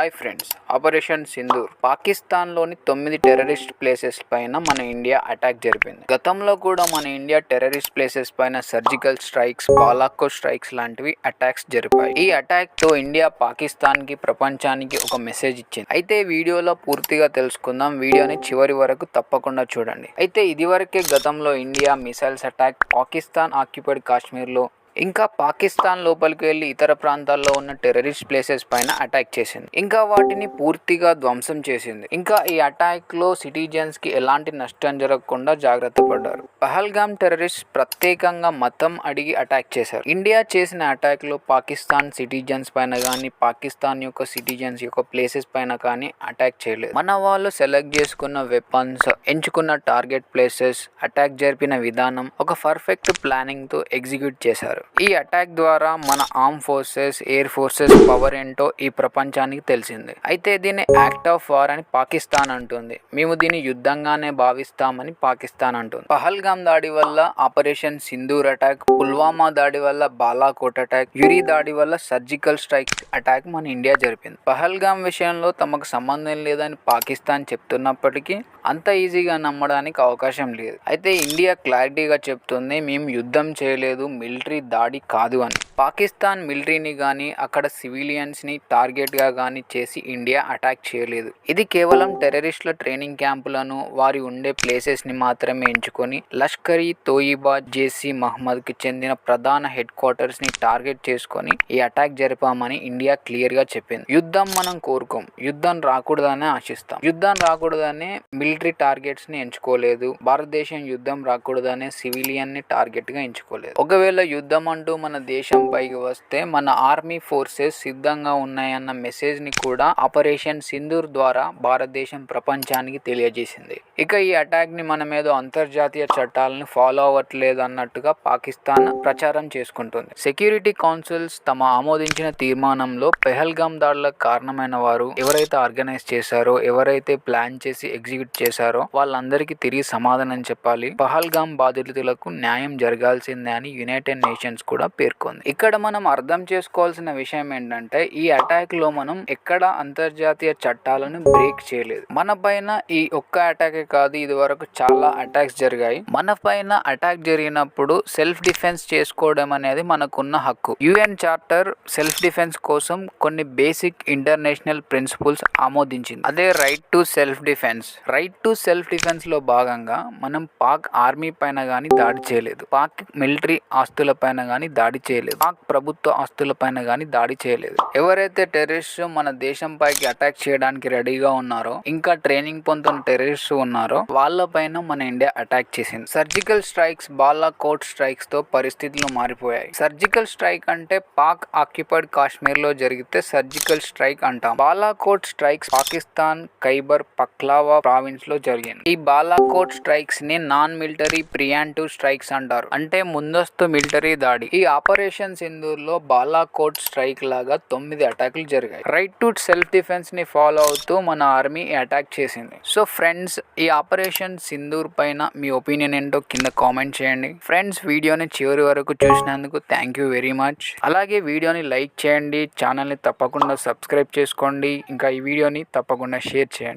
Hi friends operation Sindoor పాకిస్తాన్లోని తొమ్మిది terrorist places పైన మన ఇండియా అటాక్ జరిపింది. గతంలో కూడా మన ఇండియా టెర్రరిస్ట్ ప్లేసెస్ పైన సర్జికల్ స్ట్రైక్స్ బాలాకో స్ట్రైక్స్ లాంటివి అటాక్స్ జరిపాయి. ఈ అటాక్తో ఇండియా పాకిస్తాన్కి ప్రపంచానికి ఒక మెసేజ్ ఇచ్చింది. అయితే వీడియోలో పూర్తిగా తెలుసుకుందాం. వీడియోని చివరి వరకు తప్పకుండా చూడండి. అయితే ఇదివరకే గతంలో India missiles attack Pakistan occupied కాశ్మీర్లో ఇంకా పాకిస్తాన్ లోపలికి వెళ్ళి ఇతర ప్రాంతాల్లో ఉన్న టెర్రరిస్ట్ ప్లేసెస్ పైన అటాక్ చేసింది. ఇంకా వాటిని పూర్తిగా ధ్వంసం చేసింది. ఇంకా ఈ అటాక్లో సిటిజన్స్కి ఎలాంటి నష్టం జరగకుండా జాగ్రత్త పడ్డారు. పహల్గామ్ టెర్రరిస్ట్ ప్రత్యేకంగా మతం అడిగి అటాక్ చేశారు. ఇండియా చేసిన అటాక్లో పాకిస్తాన్ సిటిజన్స్ పైన కానీ పాకిస్తాన్ యొక్క సిటిజన్స్ యొక్క ప్లేసెస్ పైన కానీ అటాక్ చేయలేదు. మన వాళ్ళు సెలెక్ట్ చేసుకున్న వెపన్స్ ఎంచుకున్న టార్గెట్ ప్లేసెస్ అటాక్ జరిపిన విధానం ఒక పర్ఫెక్ట్ ప్లానింగ్తో ఎగ్జిక్యూట్ చేశారు. ఈ అటాక్ ద్వారా మన arm forces air forces power ఏంటో ఈ ప్రపంచానికి తెలిసింది. అయితే దీన్ని యాక్ట్ ఆఫ్ వార్ అని పాకిస్తాన్ అంటుంది. మేము దీన్ని యుద్ధంగానే భావిస్తామని పాకిస్తాన్ అంటుంది. పహల్గామ్ దాడి వల్ల ఆపరేషన్ సింధూర్ అటాక్ పుల్వామా దాడి వల్ల బాలాకోట్ అటాక్ యురి దాడి వల్ల సర్జికల్ స్ట్రైక్ అటాక్ మన ఇండియా జరిపింది. పహల్గామ్ విషయంలో తమకు సంబంధం లేదని పాకిస్తాన్ చెప్తున్నప్పటికీ అంత ఈజీగా నమ్మడానికి అవకాశం లేదు. అయితే ఇండియా క్లారిటీగా చెప్తుంది మేము యుద్ధం చేయలేదు మిలిటరీ దాడి కాదు అని. పాకిస్తాన్ మిలిటరీని కానీ అక్కడ సివిలియన్స్ని టార్గెట్గా కానీ చేసి ఇండియా అటాక్ చేయలేదు. ఇది కేవలం టెర్రరిస్టుల ట్రైనింగ్ క్యాంపులను వారి ఉండే ప్లేసెస్ని మాత్రమే ఎంచుకొని లష్కర్ ఈ తోయిబా జేసీ మహమ్మద్కి చెందిన ప్రధాన హెడ్ క్వార్టర్స్ని టార్గెట్ చేసుకొని ఈ అటాక్ జరిపామని ఇండియా క్లియర్గా చెప్పింది. యుద్ధం మనం కోరుకోం. యుద్ధం రాకూడదనే ఆశిస్తాం. యుద్ధం రాకూడదనే మిలిటరీ టార్గెట్స్ని ఎంచుకోలేదు. భారతదేశం యుద్ధం రాకూడదనే సివిలియన్ని టార్గెట్గా ఎంచుకోలేదు. ఒకవేళ యుద్ధం అంటూ మన దేశం పైకి వస్తే మన ఆర్మీ ఫోర్సెస్ సిద్ధంగా ఉన్నాయన్న మెసేజ్ని కూడా ఆపరేషన్ సింధూర్ ద్వారా భారతదేశం ప్రపంచానికి తెలియజేసింది. ఇక ఈ అటాక్ని మనం ఏదో అంతర్జాతీయ చట్టాలను ఫాలో అవ్వట్లేదు అన్నట్టుగా పాకిస్తాన్ ప్రచారం చేసుకుంటుంది. సెక్యూరిటీ కౌన్సిల్స్ తమ ఆమోదించిన తీర్మానంలో పెహల్గామ్ దాడులకు కారణమైన వారు ఎవరైతే ఆర్గనైజ్ చేశారో ఎవరైతే ప్లాన్ చేసి ఎగ్జిక్యూట్ చేశారో వాళ్ళందరికీ తిరిగి సమాధానం చెప్పాలి. పహల్గామ్ బాధితులకు న్యాయం జరగాల్సిందే అని యునైటెడ్ నేషన్స్ కూడా పేర్కొంది. ఇక్కడ మనం అర్థం చేసుకోవాల్సిన విషయం ఏంటంటే ఈ అటాక్లో మనం ఎక్కడ అంతర్జాతీయ చట్టాలను బ్రేక్ చేయలేదు. మన పైన ఈ ఒక్క అటాకే కాదు ఇది వరకు చాలా అటాక్స్ జరిగాయి. మన పైన అటాక్ జరిగినప్పుడు సెల్ఫ్ డిఫెన్స్ చేసుకోవడం అనేది మనకున్న హక్కు. యుఎన్ చార్టర్ సెల్ఫ్ డిఫెన్స్ కోసం కొన్ని బేసిక్ ఇంటర్నేషనల్ ప్రిన్సిపల్స్ ఆమోదించింది. అదే right to self defence right to self డిఫెన్స్లో భాగంగా మనం పాక్ ఆర్మీ పైన కానీ దాడి చేయలేదు. పాక్ మిలిటరీ ఆస్తుల పైన గానీ దాడి చేయలేదు. పాక్ ప్రభుత్వ ఆస్తుల పైన కానీ దాడి చేయలేదు. ఎవరైతే టెర్రరిస్ట్ మన దేశం పైకి అటాక్ చేయడానికి రెడీగా ఉన్నారో ఇంకా ట్రైనింగ్ పొందుతున్న టెర్రరిస్ట్ ఉన్నారో వాళ్ళ పైన మన ఇండియా అటాక్ చేసింది. సర్జికల్ స్ట్రైక్స్ బాలా కోట్ స్ట్రైక్స్తో పరిస్థితులు మారిపోయాయి. సర్జికల్ స్ట్రైక్ అంటే పాక్ ఆక్యుపైడ్ కాశ్మీర్లో జరిగితే సర్జికల్ స్ట్రైక్ అంటాం. బాలాకోట్ స్ట్రైక్స్ పాకిస్తాన్ ఖైబర్ పక్లావా ప్రావిన్స్లో జరిగింది. ఈ బాలాకోట్ స్ట్రైక్స్ని నాన్ మిలిటరీ ప్రియాంటివ్ స్ట్రైక్స్ అంటారు. అంటే ముందస్తు మిలిటరీ దాడి ఈ ఆపరేషన్ సింధూర్లో బాలాకోట్ స్ట్రైక్ లాగా తొమ్మిది అటాకులు జరిగాయి. రైట్ టు సెల్ఫ్ డిఫెన్స్ని ఫాలో అవుతూ మన ఆర్మీ అటాక్ చేసింది. సో ఫ్రెండ్స్ ఈ ఆపరేషన్ సింధూర్ పైన మీ ఒపీనియన్ ఏంటో కింద కామెంట్ చేయండి. ఫ్రెండ్స్ వీడియోని చివరి వరకు చూసినందుకు థ్యాంక్ యూ వెరీ మచ్ అలాగే వీడియోని లైక్ చేయండి ఛానల్ని తప్పకుండా సబ్స్క్రైబ్ చేసుకోండి. ఇంకా ఈ వీడియోని తప్పకుండా షేర్ చేయండి.